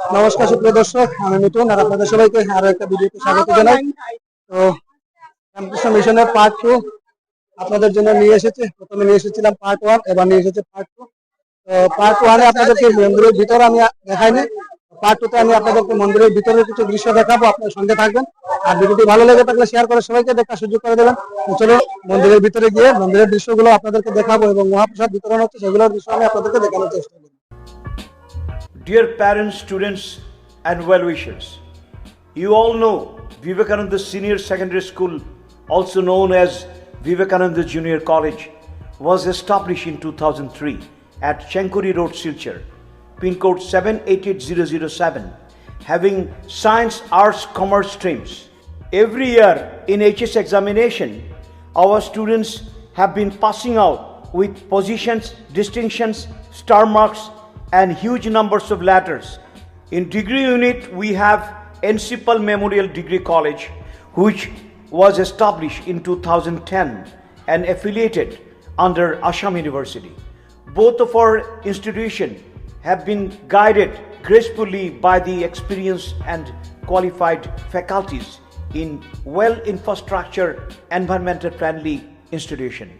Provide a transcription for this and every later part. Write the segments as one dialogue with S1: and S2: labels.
S1: নমস্কার সুপ্রিয় দর্শক আমি মিঠুন আর আপনাদের সবাইকে আরও একটা ভিডিওতে স্বাগত জানাই। তো রামকৃষ্ণ মিশনের পার্ট টু আপনাদের জন্য নিয়ে এসেছে। প্রথমে নিয়ে এসেছিলাম পার্ট ওয়ান এবার নিয়ে এসেছে পার্ট টু তো পার্ট ওয়ানে আপনাদেরকে মন্দিরের ভিতর আমি দেখাইনি পার্ট টুতে আমি আপনাদেরকে মন্দিরের ভিতরে কিছু দৃশ্য দেখাবো আপনার সঙ্গে থাকবেন। আর ভিডিওটি ভালো লেগে থাকলে শেয়ার করে সবাইকে দেখার সুযোগ করে দেবেন। চলো মন্দিরের ভিতরে গিয়ে মন্দিরের দৃশ্যগুলো আপনাদেরকে দেখাবো এবং মহাপ্রসাদ বিতরণ হচ্ছে সেগুলোর দৃশ্য আমি আপনাদেরকে দেখানোর চেষ্টা করব।
S2: Dear parents, students, and well wishers, you all know Vivekananda Senior Secondary School, also known as Vivekananda Junior College, was established in 2003 at Chenkuri Road, Silchar, pin code 788007, having science, arts, commerce streams. Every year in HS examination, our students have been passing out with positions, distinctions, star marks, and huge numbers of letters. In degree unit, we have Encipal Memorial Degree College, which was established in 2010 and affiliated under Assam University. Both of our institutions have been guided gracefully by the experienced and qualified faculties in well infrastructure, environmental friendly institution.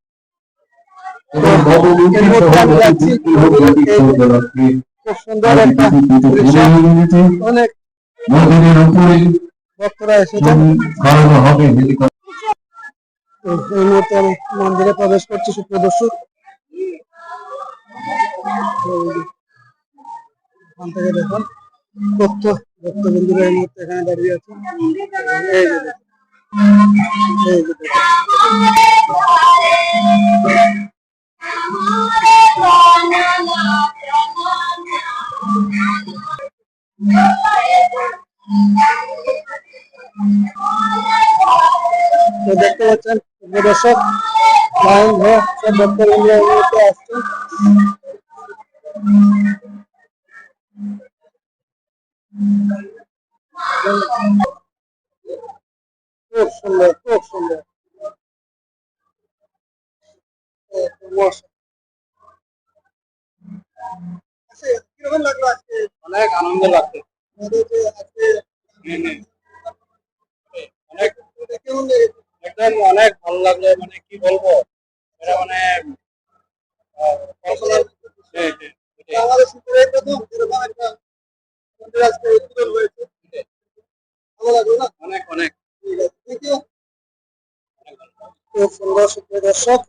S1: সুন্দর একটা অনেক
S3: মন্দিরের উপরে
S1: ভক্তরা এসেছেন।
S3: হবে helicopter.
S1: তো এই মুহূর্তে আমি মন্দিরে প্রবেশ করছি সুপ্রদর্শক ওখান থেকে দেখুন ভক্ত ভক্তবৃন্দুরা এই মুহূর্তে এখানে দাঁড়িয়ে আছে এই যে দেখুন। এই যে দেখুন। তো দেখতে পাচ্ছেন সব ভক্তবৃন্দুরা আসছে। খুব সুন্দর খুব সুন্দর। কীরকম লাগল আজকে?
S4: অনেক আনন্দ লাগছে। অনেক একদম অনেক ভালো লাগল মানে কি বলব? এটা মানে হ্যাঁ, হ্যাঁ।
S1: আমাদের প্রথম এরকম একটা মন্দির আজকে উদ্বোধন হয়েছে। ভালো লাগল না?
S4: অনেক অনেক।
S1: ঠিক আছে থ্যাংক ইউ খুব সুন্দর সুপ্রিয় দর্শক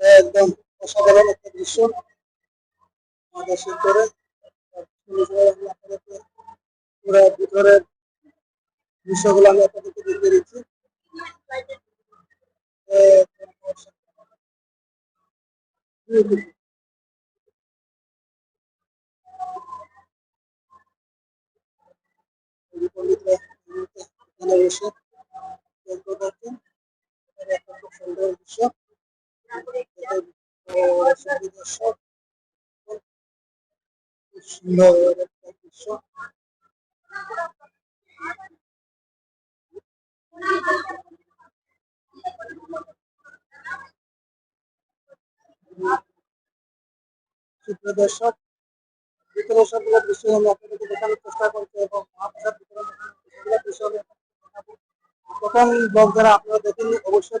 S1: একদম অসাধারণ একটা দৃশ্য। আমাদের শিল্পরে আমি আপনাদেরকে পুরো ভিতরের দৃশ্যগুলো আমি আপনাদেরকে দেখিয়ে দিচ্ছি। বসে খুব সুন্দর দৃশ্য। দর্শক খুব সুন্দর একটা দৃশ্য দর্শক ভিতরে সবগুলো দৃশ্য আমি আপনাদেরকে দেখানোর চেষ্টা করছি এবং মহাপ্রসাদ সেগুলো দৃশ্য প্রথম ব্লগ যারা আপনারা দেখেননি, অবশ্যই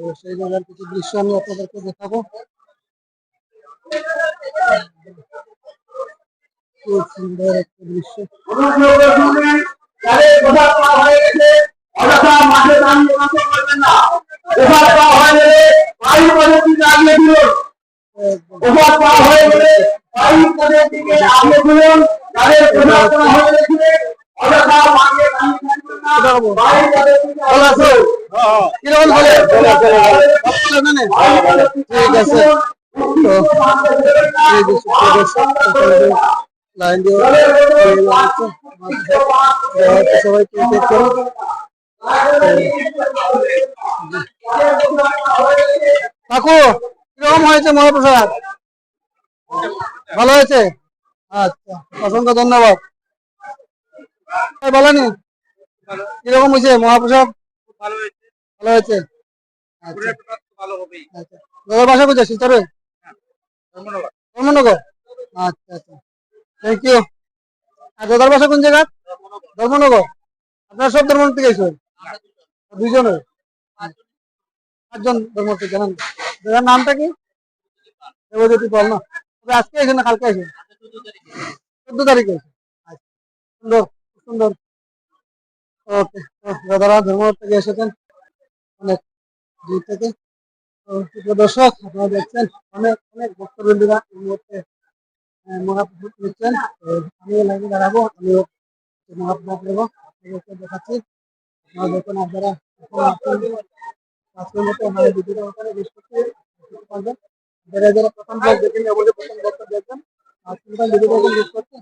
S1: তো সেই জায়গার কিছু দৃশ্য আমি আপনাদেরকে দেখাবো। খুব সুন্দর একটা দৃশ্য।
S5: যাদের
S1: কাকু, কীরকম হয়েছে মহাপ্রসাদ? ভালো হয়েছে? আচ্ছা অসংখ্য ধন্যবাদ। বলেনি, কীরকম হয়েছে মহাপ্রসাদ?
S4: ভালো হয়েছে।
S1: ভালো হয়েছে? আচ্ছা। আচ্ছা। দাদার বাসা কোথায়? শিলচরে? ধর্মনগর। আচ্ছা আচ্ছা। থ্যাংক ইউ আর দাদার বাসা কোন জায়গা ধর্মনগর। আপনার সব ধর্ম থেকে এসেছেন? দুইজনের? পাঁচজন ধর্ম থেকে জানেন? দাদার নামটা কি? দেবজ্যোতি পাল না? তবে আজকে এসে না কালকে এসে চোদ্দ তারিখে আচ্ছা। সুন্দর সুন্দর। ওকে দাদারা ধর্ম থেকে এসেছেন। অনেক দূর থেকে। দর্শক আপনারা দেখছেন অনেক অনেক ভক্তবৃন্দরা এই মুহূর্তে আহ, নিচ্ছেন তো আমিও লাইনে দাঁড়াবো আমিও মহাপ্রসাদ নেব আপনাদেরকে দেখাচ্ছি। আপনারা দেখুন আপনারা। আজকের মতো আমাদের ভিডিওটা ওখানে শেষ করতে পারবেন। যারা যারা প্রথম ব্লগ দেখেন অবশ্যই প্রথম ব্লগটা দেখবেন। আজকের ভিডিওটা শেষ করতে